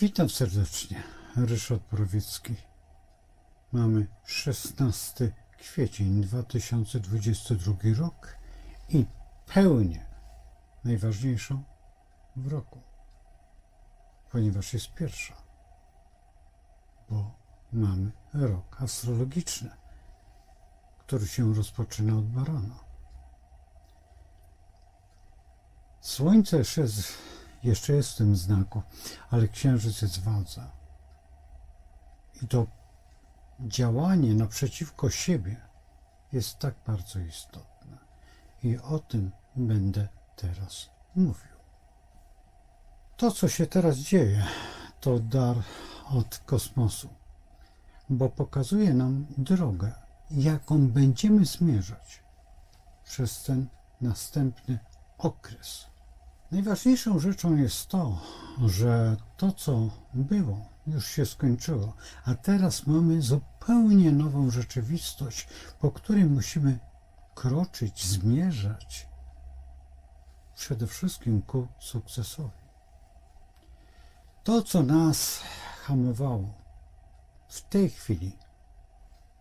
Witam serdecznie. Ryszard Browiecki. Mamy 16 kwiecień 2022 rok i pełnię najważniejszą w roku, ponieważ jest pierwsza, bo mamy rok astrologiczny, który się rozpoczyna od barana. Słońce jeszcze jeszcze jest w tym znaku, ale księżyc jest w wadze. I to działanie naprzeciwko siebie jest tak bardzo istotne. I o tym będę teraz mówił. To, co się teraz dzieje, to dar od kosmosu, bo pokazuje nam drogę, jaką będziemy zmierzać przez ten następny okres. Najważniejszą rzeczą jest to, że to, co było, już się skończyło, a teraz mamy zupełnie nową rzeczywistość, po której musimy kroczyć, zmierzać przede wszystkim ku sukcesowi. To, co nas hamowało, w tej chwili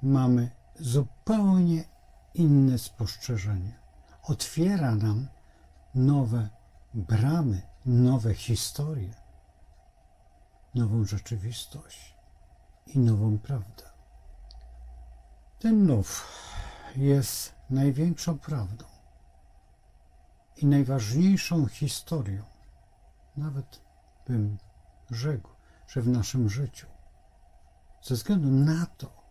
mamy zupełnie inne spostrzeżenie. Otwiera nam nowe bramy, nowe historie, nową rzeczywistość i nową prawdę. Ten nów jest największą prawdą i najważniejszą historią, nawet bym rzekł, że w naszym życiu, ze względu na to,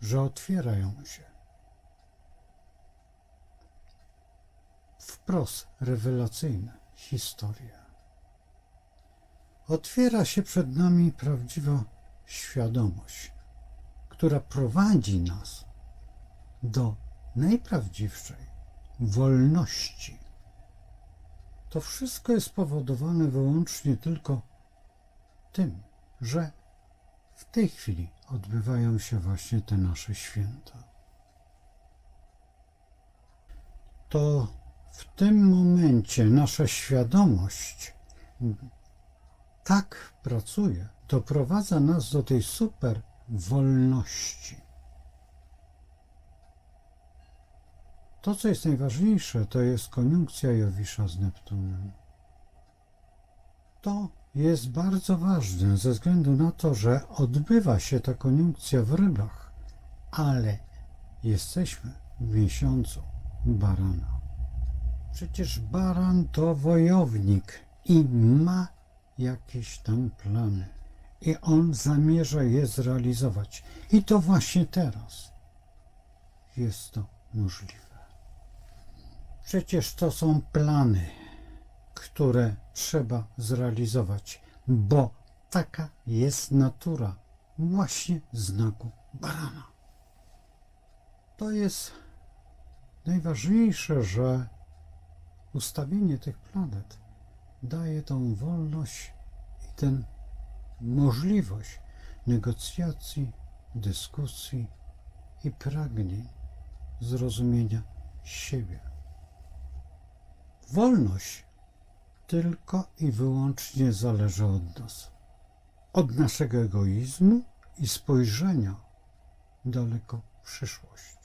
że otwierają się wprost rewelacyjne historie. Otwiera się przed nami prawdziwa świadomość, która prowadzi nas do najprawdziwszej wolności. To wszystko jest spowodowane wyłącznie tylko tym, że w tej chwili odbywają się właśnie te nasze święta. To w tym momencie nasza świadomość tak pracuje, doprowadza nas do tej super wolności. To, co jest najważniejsze, to jest koniunkcja Jowisza z Neptunem. To jest bardzo ważne ze względu na to, że odbywa się ta koniunkcja w rybach, ale jesteśmy w miesiącu barana. Przecież baran to wojownik i ma jakieś tam plany. I on zamierza je zrealizować. I to właśnie teraz jest to możliwe. Przecież to są plany, które trzeba zrealizować, bo taka jest natura właśnie znaku barana. To jest najważniejsze, że ustawienie tych planet daje tą wolność i tę możliwość negocjacji, dyskusji i pragnień zrozumienia siebie. Wolność tylko i wyłącznie zależy od nas, od naszego egoizmu i spojrzenia daleko w przyszłość.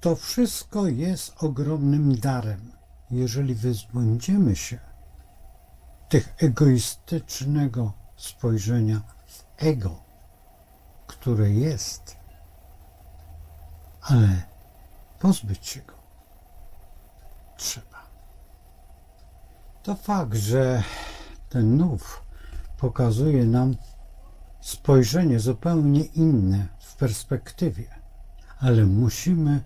To wszystko jest ogromnym darem, jeżeli wyzbędziemy się tych egoistycznego spojrzenia w ego, które jest, ale pozbyć się go trzeba. To fakt, że ten nów pokazuje nam spojrzenie zupełnie inne w perspektywie, ale musimy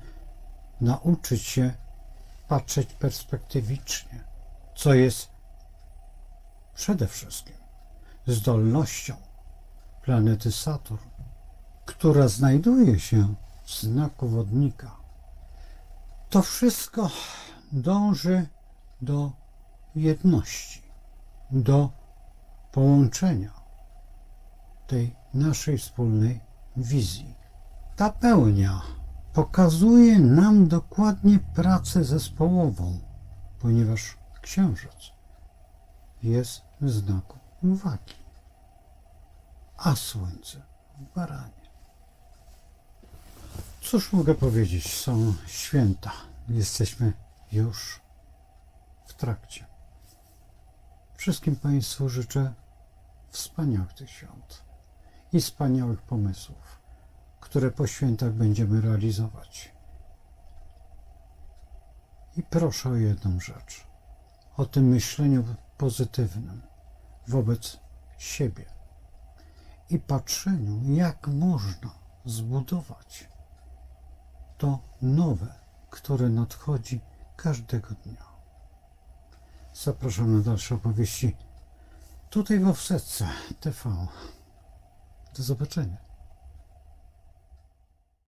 nauczyć się patrzeć perspektywicznie, co jest przede wszystkim zdolnością planety Saturn, która znajduje się w znaku wodnika. To wszystko dąży do jedności, do połączenia tej naszej wspólnej wizji. Ta pełnia pokazuje nam dokładnie pracę zespołową, ponieważ księżyc jest w znaku wagi, a słońce w baranie. Cóż mogę powiedzieć? Są święta. Jesteśmy już w trakcie. Wszystkim Państwu życzę wspaniałych tych świąt i wspaniałych pomysłów, które po świętach będziemy realizować. I proszę o jedną rzecz: o tym myśleniu pozytywnym wobec siebie i patrzeniu, jak można zbudować to nowe, które nadchodzi każdego dnia. Zapraszam na dalsze opowieści tutaj w Offsetce TV. Do zobaczenia.